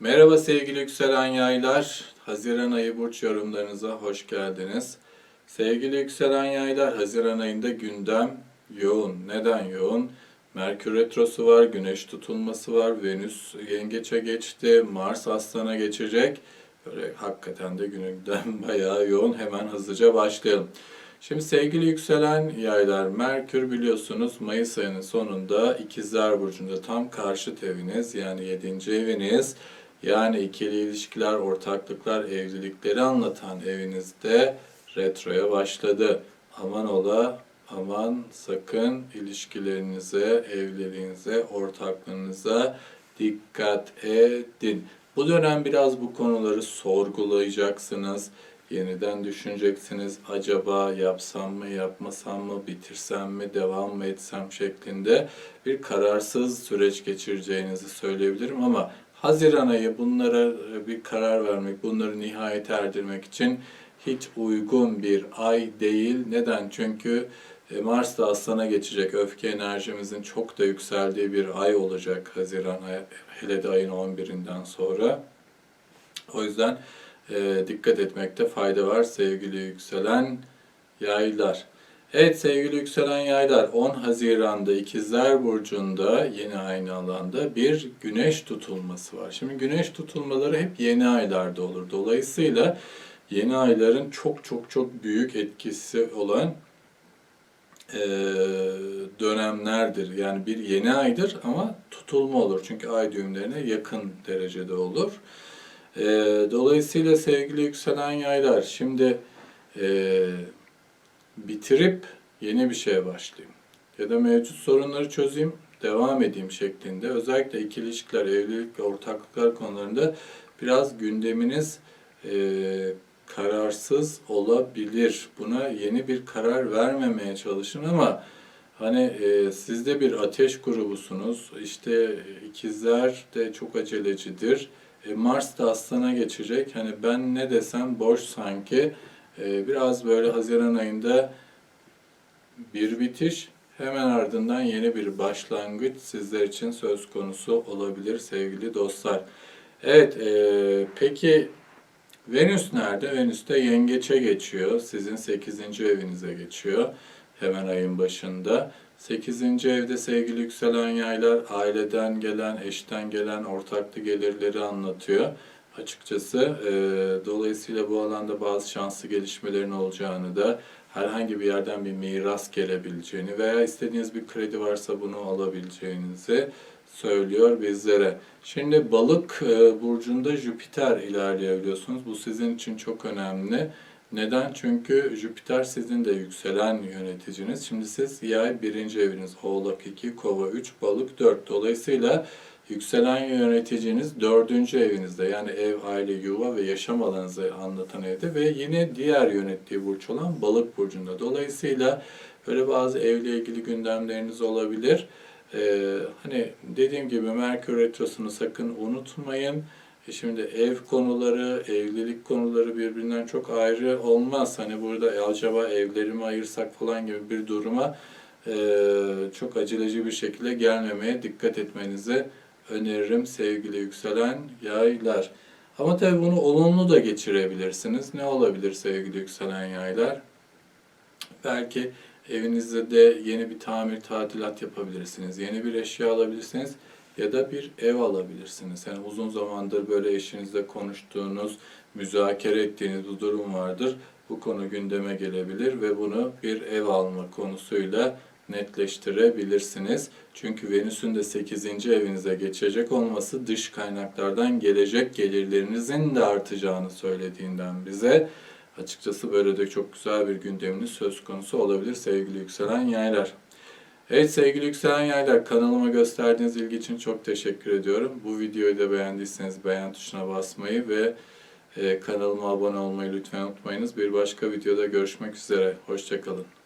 Merhaba sevgili yükselen yaylar. Haziran ayı burç yorumlarınıza hoş geldiniz. Sevgili yükselen yaylar, Haziran ayında gündem yoğun. Neden yoğun? Merkür Retrosu var, Güneş tutulması var, Venüs Yengeç'e geçti, Mars Aslan'a geçecek. Böyle hakikaten de gündem bayağı yoğun. Hemen hızlıca başlayalım. Şimdi sevgili yükselen yaylar, Merkür biliyorsunuz Mayıs ayının sonunda İkizler Burcu'nda tam karşıt eviniz yani 7. eviniz. Yani ikili ilişkiler, ortaklıklar, evlilikleri anlatan evinizde retroya başladı. Aman ola, aman sakın ilişkilerinize, evliliğinize, ortaklığınıza dikkat edin. Bu dönem biraz bu konuları sorgulayacaksınız. Yeniden düşüneceksiniz. Acaba yapsam mı, yapmasam mı, bitirsem mi, devam mı etsem şeklinde bir kararsız süreç geçireceğinizi söyleyebilirim ama Haziran ayı bunlara bir karar vermek, bunları nihayet erdirmek için hiç uygun bir ay değil. Neden? Çünkü e, Mars da Aslan'a geçecek. Öfke enerjimizin çok da yükseldiği bir ay olacak Haziran ayı, hele de ayın 11'inden sonra. O yüzden e, dikkat etmekte fayda var sevgili yükselen yaylar. Evet sevgili yükselen yaylar 10 Haziran'da İkizler Burcu'nda yeni aynı alanda bir güneş tutulması var. Şimdi güneş tutulmaları hep yeni aylarda olur. Dolayısıyla yeni ayların çok çok çok büyük etkisi olan e, dönemlerdir. Yani bir yeni aydır ama tutulma olur. Çünkü ay düğümlerine yakın derecede olur. E, dolayısıyla sevgili yükselen yaylar şimdi e, bitirip yeni bir şeye başlayayım. Ya da mevcut sorunları çözeyim, devam edeyim şeklinde. Özellikle ikili ilişkiler, evlilik ve ortaklıklar konularında biraz gündeminiz e, kararsız olabilir. Buna yeni bir karar vermemeye çalışın ama hani e, siz de bir ateş grubusunuz. İşte ikizler de çok acelecidir. E, Mars da Aslan'a geçecek. Hani ben ne desem boş sanki. E, biraz böyle Haziran ayında bir bitiş, hemen ardından yeni bir başlangıç sizler için söz konusu olabilir sevgili dostlar. Evet, e, peki Venüs nerede? Venüs de Yengeç'e geçiyor. Sizin 8. evinize geçiyor. Hemen ayın başında. 8. evde sevgili yükselen yaylar aileden gelen, eşten gelen ortaklı gelirleri anlatıyor. Açıkçası e, dolayısıyla bu alanda bazı şanslı gelişmelerin olacağını da herhangi bir yerden bir miras gelebileceğini veya istediğiniz bir kredi varsa bunu alabileceğinizi söylüyor bizlere. Şimdi balık e, burcunda Jüpiter ilerliyor biliyorsunuz. Bu sizin için çok önemli. Neden? Çünkü Jüpiter sizin de yükselen yöneticiniz. Şimdi siz yay birinci eviniz, Oğlak 2, Kova 3, Balık 4. Dolayısıyla yükselen yöneticiniz dördüncü evinizde yani ev, aile, yuva ve yaşam alanınızı anlatan evde ve yine diğer yönettiği burç olan Balık burcunda. Dolayısıyla böyle bazı evle ilgili gündemleriniz olabilir. Ee, hani dediğim gibi Merkür Retrosu'nu sakın unutmayın. E şimdi ev konuları, evlilik konuları birbirinden çok ayrı olmaz. Hani burada e, acaba evlerimi ayırsak falan gibi bir duruma e, çok aceleci bir şekilde gelmemeye dikkat etmenizi öneririm sevgili yükselen yaylar. Ama tabii bunu olumlu da geçirebilirsiniz. Ne olabilir sevgili yükselen yaylar? Belki evinizde de yeni bir tamir, tadilat yapabilirsiniz. Yeni bir eşya alabilirsiniz ya da bir ev alabilirsiniz. Yani uzun zamandır böyle eşinizle konuştuğunuz, müzakere ettiğiniz bir durum vardır. Bu konu gündeme gelebilir ve bunu bir ev alma konusuyla netleştirebilirsiniz. Çünkü Venüs'ün de 8. evinize geçecek olması dış kaynaklardan gelecek gelirlerinizin de artacağını söylediğinden bize açıkçası böyle de çok güzel bir gündeminiz söz konusu olabilir sevgili yükselen yaylar. Evet sevgili yükselen yaylar kanalıma gösterdiğiniz ilgi için çok teşekkür ediyorum. Bu videoyu da beğendiyseniz beğen tuşuna basmayı ve e, kanalıma abone olmayı lütfen unutmayınız. Bir başka videoda görüşmek üzere. Hoşçakalın.